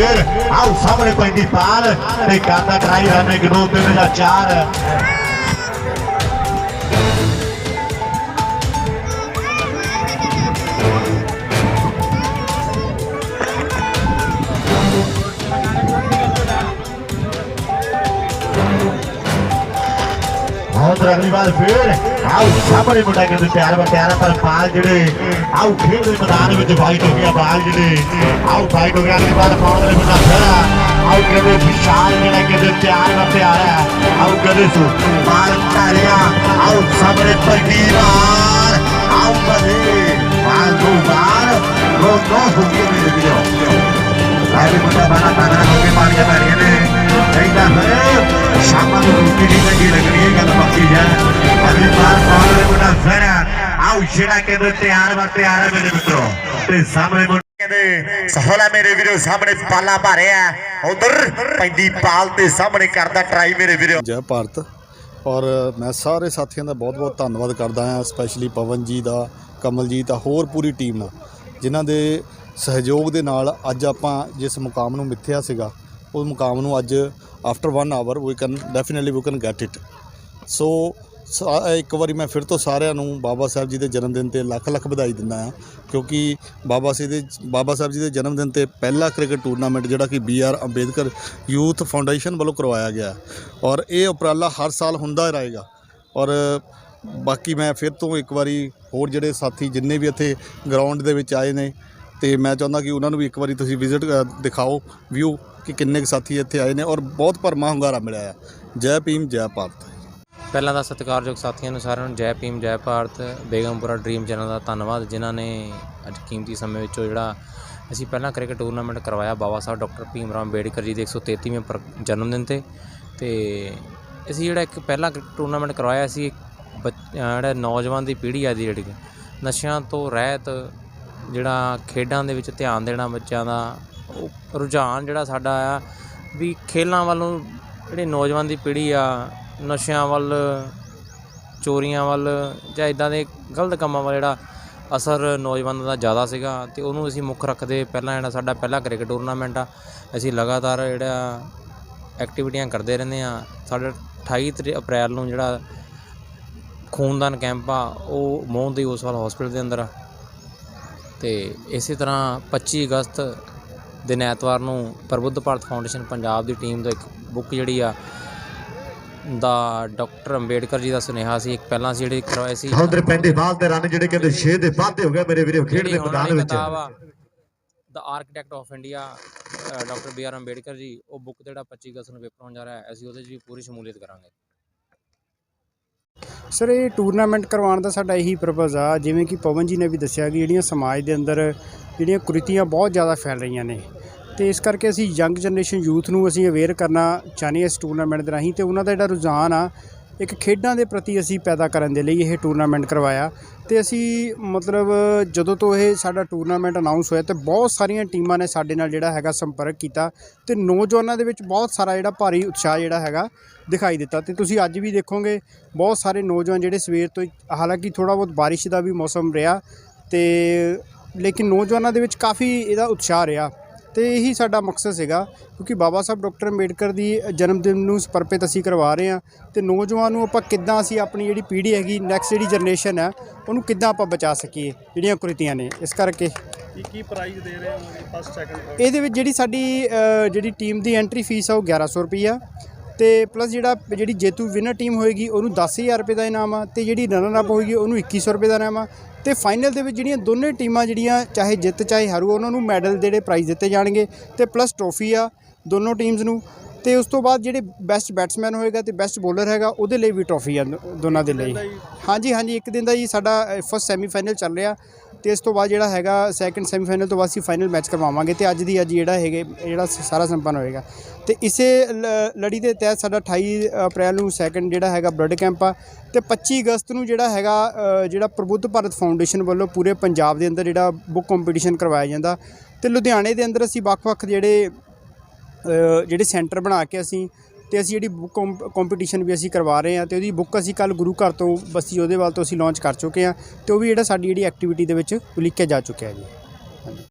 ਫਿਰ ਆਹ ਸਾਹਮਣੇ ਪੈਂਦੀ ਪਾਲ ਤੇ ਕਾਤਾ ਟਰਾਈ ਰਨ ਇੱਕ 2 3 4 दोस्तों अगली फिर आओ सामने मुटा के प्यार में प्यारा पर बाल जड़े आओ खेल के मैदान में फाइट हो गया बाल जड़े आओ फाइट हो गया अगली बार कौन ने फेरा आओ कदे विशाल जड़ा के प्यार में प्यारा आओ कदे तू बाल तारिया आओ सामने पगीरार आओ बधे बाल दो बार दो दो हो गए मेरे वीडियो अरे मुटा बना बना के पानी के बारे में ਕਹਿੰਦਾ ਹੈ ਸ਼ਾਮਾਂ ਨੂੰ ਰੋਟੀ ਲੱਗੀ, ਲੱਗਣੀ ਇਹ ਗੱਲ ਪੱਕੀ ਹੈ। ਅਗਲੀ ਵਾਰ ਪਾਉਣ ਵਾਲੇ ਮੁੰਡਾ ਫਿਰ? ਜਿਹੜਾ ਕਹਿੰਦੇ ਤਿਆਰ ਵਾ, ਤਿਆਰ ਹੈ ਮੇਰੇ ਮਿੱਤਰੋ। ਤੇ ਸਾਹਮਣੇ ਕਹਿੰਦੇ, ਸਹੋਲਾ ਮੇਰੇ ਵੀਰੋ, ਸਾਹਮਣੇ ਪਾਲਾ ਭਾਰਿਆ। ਉਧਰ ਪੈਂਦੀ ਪਾਲ ਤੇ ਸਾਹਮਣੇ ਕਰਦਾ ਟਰਾਈ ਮੇਰੇ ਵੀਰੋ। ਜੈ ਭਾਰਤ। ਔਰ ਮੈਂ ਸਾਰੇ ਸਾਥੀਆਂ ਦਾ ਬਹੁਤ-ਬਹੁਤ ਧੰਨਵਾਦ ਕਰਦਾ ਹਾਂ ਸਪੈਸ਼ਲੀ ਪਵਨ ਜੀ ਦਾ, ਕਮਲ ਜੀ ਦਾ, ਹੋਰ ਪੂਰੀ ਟੀਮ ਦਾ ਜਿਨ੍ਹਾਂ ਦੇ ਸਹਿਯੋਗ ਦੇ ਨਾਲ ਅੱਜ ਆਪਾਂ ਜਿਸ ਮੁਕਾਮ ਨੂੰ ਮਿੱਥਿਆ ਸੀਗਾ ਉਹ ਮੁਕਾਮ ਨੂੰ ਅੱਜ after 1 hour we can definitely we can get it so ਸਾ- ਇੱਕ ਵਾਰੀ ਮੈਂ ਫਿਰ ਤੋਂ ਸਾਰਿਆਂ ਨੂੰ ਬਾਬਾ ਸਾਹਿਬ ਜੀ ਦੇ ਜਨਮ ਦਿਨ ਤੇ ਲੱਖ ਲੱਖ ਵਧਾਈ ਦਿੰਦਾ ਹਾਂ, ਕਿਉਂਕਿ ਬਾਬਾ ਸਾਹਿਬ ਦੇ, ਬਾਬਾ ਸਾਹਿਬ ਜੀ ਦੇ ਜਨਮ ਦਿਨ ਤੇ ਪਹਿਲਾ ਕ੍ਰਿਕਟ ਟੂਰਨਾਮੈਂਟ ਜਿਹੜਾ ਕਿ B R Ambedkar youth foundation ਵੱਲੋਂ ਕਰਵਾਇਆ ਗਿਆ ਔਰ ਇਹ ਉਪਰਾਲਾ ਹਰ ਸਾਲ ਹੁੰਦਾ ਰਹੇਗਾ। ਔਰ ਬਾਕੀ ਮੈਂ ਫਿਰ ਤੋਂ ਇੱਕ ਵਾਰੀ ਹੋਰ ਜਿਹੜੇ ਸਾਥੀ ਜਿੰਨੇ ਵੀ ਇੱਥੇ ਗਰਾਊਂਡ ਦੇ ਵਿੱਚ ਆਏ ਨੇ ਤੇ ਮੈਂ ਚਾਹੁੰਦਾ ਕਿ ਉਹਨਾਂ ਨੂੰ ਵੀ ਇੱਕ ਵਾਰੀ ਤੁਸੀਂ ਵਿਜ਼ਿਟ ਦਿਖਾਓ ਵਿਊ ਕਿ ਕਿੰਨੇ ਕੁ ਸਾਥੀ ਇੱਥੇ ਆਏ ਨੇ ਔਰ ਬਹੁਤ ਭਰਮਾ ਹੁੰਗਾਰਾ ਮਿਲਿਆ ਹੈ ਜੈ ਭੀਮ, ਜੈ ਭਾਰਤ। ਪਹਿਲਾਂ ਤਾਂ ਸਤਿਕਾਰਯੋਗ ਸਾਥੀਆਂ ਨੂੰ ਸਾਰਿਆਂ ਨੂੰ ਜੈ ਭੀਮ, ਜੈ ਭਾਰਤ, ਬੇਗਮਪੁਰਾ ਡ੍ਰੀਮ ਚੈਨਲ ਦਾ ਧੰਨਵਾਦ, ਜਿਨ੍ਹਾਂ ਨੇ ਅੱਜ ਕੀਮਤੀ ਸਮੇਂ ਵਿੱਚੋਂ ਜਿਹੜਾ ਅਸੀਂ ਪਹਿਲਾਂ ਕ੍ਰਿਕਟ ਟੂਰਨਾਮੈਂਟ ਕਰਵਾਇਆ, ਬਾਬਾ ਸਾਹਿਬ ਡਾਕਟਰ ਭੀਮ ਰਾਮ ਅੰਬੇਡਕਰ ਜੀ ਦੇ 133ਵੇਂ ਪਰ ਜਨਮ ਦਿਨ ਤੇ। ਤੇ ਅਸੀਂ ਜਿਹੜਾ ਇੱਕ ਪਹਿਲਾ ਕ੍ਰਿਕਟ ਟੂਰਨਾਮੈਂਟ ਕਰਵਾਇਆ ਸੀ, ਇੱਕ ਬੱਚ- ਜਿਹੜਾ ਨੌਜਵਾਨ ਦੀ ਪੀੜ੍ਹੀ ਆ ਦੀ ਜਿਹੜੀ ਨਸ਼ਿਆਂ ਤੋਂ ਰਹਿਤ ਜਿਹੜਾ ਖੇਡਾਂ ਦੇ ਵਿੱਚ ਧਿਆਨ ਦੇਣਾ ਬੱਚਿਆਂ ਦਾ, ਉਹ ਰੁਝਾਨ ਜਿਹੜਾ ਸਾਡਾ ਆ, ਵੀ ਖੇਲਾਂ ਵੱਲੋਂ ਜਿਹੜੇ ਨੌਜਵਾਨ ਦੀ ਪੀੜ੍ਹੀ ਆ, ਨਸ਼ਿਆਂ ਵੱਲ, ਚੋਰੀਆਂ ਵੱਲ ਜਾਂ ਇਦਾਂ ਦੇ ਗਲਤ ਕੰਮਾਂ ਵੱਲ ਜਿਹੜਾ ਅਸਰ ਨੌਜਵਾਨਾਂ ਦਾ ਜ਼ਿਆਦਾ ਸੀਗਾ ਤੇ ਉਹਨੂੰ ਅਸੀਂ ਮੁੱਖ ਰੱਖਦੇ ਪਹਿਲਾਂ ਜਿਹੜਾ ਸਾਡਾ ਪਹਿਲਾ ਕ੍ਰਿਕਟ ਟੂਰਨਾਮੈਂਟ ਆ, ਅਸੀਂ ਲਗਾਤਾਰ ਜਿਹੜਾ ਐਕਟੀਵਿਟੀਆਂ ਕਰਦੇ ਰਹਿੰਦੇ ਆ ਸਾਡਾ 28 ਤਰੀ- ਅਪ੍ਰੈਲ ਨੂੰ ਜਿਹੜਾ ਖੂਨਦਾਨ ਕੈਂਪ ਆ, ਉਹ ਮੋਹਨ ਦੀ ਉਸਵਾਲ ਹਸਪੀਟਲ ਦੇ ਅੰਦਰ ਆ। ਤੇ ਇਸੇ ਤਰ੍ਹਾਂ 25 ਅਗਸਤ ਦਿਨ ਐਤਵਾਰ ਨੂੰ ਪ੍ਰਬੁੱਧ ਭਾਰਤ ਫਾਊਂਡੇਸ਼ਨ ਪੰਜਾਬ ਦੀ ਟੀਮ ਦਾ ਇੱਕ ਬੁੱਕ ਜਿਹੜੀ ਆ ਦਾ ਡਾਕਟਰ ਅੰਬੇਡਕਰ ਜੀ ਦਾ ਸੁਨੇਹਾ ਸੀ। ਇੱਕ ਪਹਿਲਾਂ ਸੀ ਜਿਹੜੀ ਕਰਵਾਏ ਸੀ। ਉਧਰ ਪੈਂਦੇ ਬਾਲ ਤੇ ਰਨ ਜਿਹੜੇ ਕਹਿੰਦੇ 6 ਦੇ ਵਾਧੇ ਹੋ ਗਏ ਮੇਰੇ ਵੀਰੋ ਖੇਡ ਦੇ ਮੈਦਾਨ ਵਿੱਚ। ਦਾ architect of India doctor B R Ambedkar ji ਉਹ ਬੁੱਕ ਜਿਹੜਾ 25 ਅਗਸਤ ਨੂੰ ਪੇਪਰ ਹੋਣ ਜਾ ਰਿਹਾ ਹੈ ਅਸੀਂ ਉਹਦੇ 'ਚ ਵੀ ਪੂਰੀ ਸ਼ਮੂਲੀਅਤ ਕਰਾਂਗੇ। ਸਰ, ਇਹ ਟੂਰਨਾਮੈਂਟ ਕਰਵਾਉਣ ਦਾ ਸਾਡਾ ਇਹੀ ਪਰਪਸ ਆ। ਜਿਵੇਂ ਕਿ ਪਵਨ ਜੀ ਨੇ ਵੀ ਦੱਸਿਆ ਕਿ ਜਿਹੜੀਆਂ ਸਮਾਜ ਦੇ ਅੰਦਰ ਜਿਹੜੀਆਂ ਕੁਰੀਤੀਆਂ ਬਹੁਤ ਜ਼ਿਆਦਾ ਫੈਲ ਰਹੀਆਂ ਨੇ। ਤੇ ਇਸ ਕਰਕੇ ਅਸੀਂ ਯੰਗ ਜਨਰੇਸ਼ਨ ਯੂਥ ਨੂੰ ਅਸੀਂ ਅਵੇਅਰ ਕਰਨਾ ਚਾਹੁੰਦੇ ਹਾਂ ਇਸ ਟੂਰਨਾਮੈਂਟ ਦੇ ਰਾਹੀਂ ਤੇ ਉਹਨਾਂ ਦਾ ਜਿਹੜਾ ਰੁਝਾਨ ਆ ਇੱਕ ਖੇਡਾਂ ਦੇ ਪ੍ਰਤੀ ਅਸੀਂ ਪੈਦਾ ਕਰਨ ਦੇ ਲਈ ਇਹ ਟੂਰਨਾਮੈਂਟ ਕਰਵਾਇਆ ਤੇ ਅਸੀਂ ਮਤਲਬ ਜਦੋਂ ਤੋਂ ਇਹ ਸਾਡਾ ਟੂਰਨਾਮੈਂਟ ਅਨਾਉਂਸ ਹੋਇਆ ਤੇ ਬਹੁਤ ਸਾਰੀਆਂ ਟੀਮਾਂ ਨੇ ਸਾਡੇ ਨਾਲ ਜਿਹੜਾ ਹੈਗਾ ਸੰਪਰਕ ਕੀਤਾ ਤੇ ਨੌਜਵਾਨਾਂ ਦੇ ਵਿੱਚ ਬਹੁਤ ਸਾਰਾ ਜਿਹੜਾ ਭਾਰੀ ਉਤਸ਼ਾਹ ਜਿਹੜਾ ਹੈਗਾ ਦਿਖਾਈ ਦਿੱਤਾ ਤੇ ਤੁਸੀਂ ਅੱਜ ਵੀ ਦੇਖੋਗੇ ਬਹੁਤ ਸਾਰੇ ਨੌਜਵਾਨ ਜਿਹੜੇ ਸਵੇਰ ਤੋਂ ਹਾਲਾਂਕਿ ਥੋੜਾ ਬਹੁਤ ਬਾਰਿਸ਼ ਦਾ ਵੀ ਮੌਸਮ ਰਿਹਾ ਤੇ ਲੇਕਿਨ ਨੌਜਵਾਨਾਂ ਦੇ ਵਿੱਚ ਕਾਫੀ ਇਹਦਾ ਉਤਸ਼ਾਹ ਰਿਹਾ। ਤੇ ਇਹੀ ਸਾਡਾ ਮਕਸਦ ਸੀਗਾ ਕਿਉਂਕਿ ਬਾਬਾ ਸਾਹਿਬ ਡਾਕਟਰ ਅੰਬੇਡਕਰ ਦੀ ਜਨਮ ਦਿਨ ਨੂੰ ਸਮਰਪਿਤ ਅਸੀਂ ਕਰਵਾ ਰਹੇ ਹਾਂ ਤੇ ਨੌਜਵਾਨ ਨੂੰ ਆਪਾਂ ਕਿੱਦਾਂ ਅਸੀਂ ਆਪਣੀ ਜਿਹੜੀ ਪੀੜ੍ਹੀ ਹੈਗੀ ਨੈਕਸਟ ਜਿਹੜੀ ਜਨਰੇਸ਼ਨ ਹੈ ਉਹਨੂੰ ਕਿੱਦਾਂ ਆਪਾਂ ਬਚਾ ਸਕੀਏ ਜਿਹੜੀਆਂ ਕੁਰੀਤੀਆਂ ਨੇ ਇਸ ਕਰਕੇ। ਕੀ ਕੀ ਪ੍ਰਾਈਜ਼ ਦੇ ਰਹੇ ਹੋ ਫਸਟ ਸੈਕੰਡ ਇਹਦੇ ਵਿੱਚ ਜਿਹੜੀ ਸਾਡੀ ਅ, ਜਿਹੜੀ ਟੀਮ ਦੀ ਐਂਟਰੀ ਫੀਸ ਆ ਉਹ 1100 ਰੁਪਈਆ। ਤੇ ਪਲੱਸ ਜਿਹੜਾ ਜਿਹੜੀ ਜੇਤੂ ਵਿਨਰ ਟੀਮ ਹੋਏਗੀ, ਉਹਨੂੰ 10000 ਰੁਪਏ ਦਾ ਇਨਾਮ ਆ ਤੇ ਜਿਹੜੀ ਰਨਰ ਅਪ ਹੋਏਗੀ, ਉਹਨੂੰ 2100 ਰੁਪਏ ਦਾ ਇਨਾਮ ਆ। ਤੇ ਫਾਈਨਲ ਦੇ ਵਿੱਚ ਜਿਹੜੀਆਂ ਦੋਨੇ ਟੀਮਾਂ ਜਿਹੜੀਆਂ ਚਾਹੇ ਜਿੱਤ, ਚਾਹੇ ਹਾਰੂ, ਉਹਨਾਂ ਨੂੰ ਮੈਡਲ ਜਿਹੜੇ ਪ੍ਰਾਈਜ਼ ਦਿੱਤੇ ਜਾਣਗੇ ਤੇ ਪਲੱਸ ਟਰੋਫੀ ਆ ਦੋਨੋਂ ਟੀਮਸ ਨੂੰ। ਤੇ ਉਸ ਤੋਂ ਬਾਅਦ ਜਿਹੜੇ ਬੈਸਟ ਬੈਟਸਮੈਨ ਹੋਏਗਾ ਤੇ ਬੈਸਟ ਬੋਲਰ ਹੈਗਾ, ਉਹਦੇ ਲਈ ਵੀ ਟਰੋਫੀ ਆ ਦੋ- ਦੋਨਾਂ ਦੇ ਲਈ। ਹਾਂਜੀ ਹਾਂਜੀ, ਇੱਕ ਦਿਨ ਦਾ ਜੀ ਸਾਡਾ ਫਸਟ ਸੈਮੀਫਾਈਨਲ ਚੱਲ ਰਿਹਾ। ਤੇ ਇਸ ਤੋਂ ਬਾਅਦ ਜਿਹੜਾ ਹੈਗਾ ਸੈਕੰਡ ਸੈਮੀਫਾਈਨਲ ਤੋਂ ਬਾਅਦ ਅਸੀਂ ਫਾਈਨਲ ਮੈਚ ਕਰਵਾਵਾਂਗੇ ਤੇ ਅੱਜ ਦੀ ਅੱਜ ਜਿਹੜਾ ਹੈਗੇ, ਜਿਹੜਾ ਸਾਰਾ ਸੰਪੰਨ ਹੋਏਗਾ। ਤੇ ਇਸੇ ਲ- ਲੜੀ ਦੇ ਤਹਿਤ ਸਾਡਾ 28 ਅਪ੍ਰੈਲ ਨੂੰ ਸੈਕੰਡ ਜਿਹੜਾ ਹੈਗਾ ਬਲੱਡ ਕੈਂਪ ਆ ਤੇ 25 ਅਗਸਤ ਨੂੰ ਜਿਹੜਾ ਹੈਗਾ ਜਿਹੜਾ ਪ੍ਰਬੁੱਧ ਭਾਰਤ ਫਾਊਂਡੇਸ਼ਨ ਵੱਲੋਂ ਪੂਰੇ ਪੰਜਾਬ ਦੇ ਅੰਦਰ ਜਿਹੜਾ ਬੁੱਕ ਕੰਪੀਟੀਸ਼ਨ ਕਰਵਾਇਆ ਜਾਂਦਾ। ਤੇ ਲੁਧਿਆਣੇ ਦੇ ਅੰਦਰ ਅਸੀਂ ਵੱਖ-ਵੱਖ ਜਿਹੜੇ ਜਿਹੜੇ ਸੈਂਟਰ ਬਣਾ ਕੇ ਅਸੀਂ ਤੇ ਅਸੀਂ ਜਿਹੜੀ ਬੁੱਕ ਕੰਪੀਟੀਸ਼ਨ ਵੀ ਅਸੀਂ ਕਰਵਾ ਰਹੇ ਹਾਂ ਤੇ ਉਹਦੀ ਬੁੱਕ ਅਸੀਂ ਕੱਲ ਗੁਰੂ ਘਰ ਤੋਂ ਬਸੀ ਉਹਦੇ ਵੱਲ ਤੋਂ ਅਸੀਂ ਲਾਂਚ ਕਰ ਚੁੱਕੇ ਹਾਂ ਤੇ ਉਹ ਵੀ ਜਿਹੜਾ ਸਾਡੀ ਜਿਹੜੀ ਐਕਟੀਵਿਟੀ ਦੇ ਵਿੱਚ ਉਲੀਕਿਆ ਜਾ ਚੁੱਕਿਆ ਜੀ।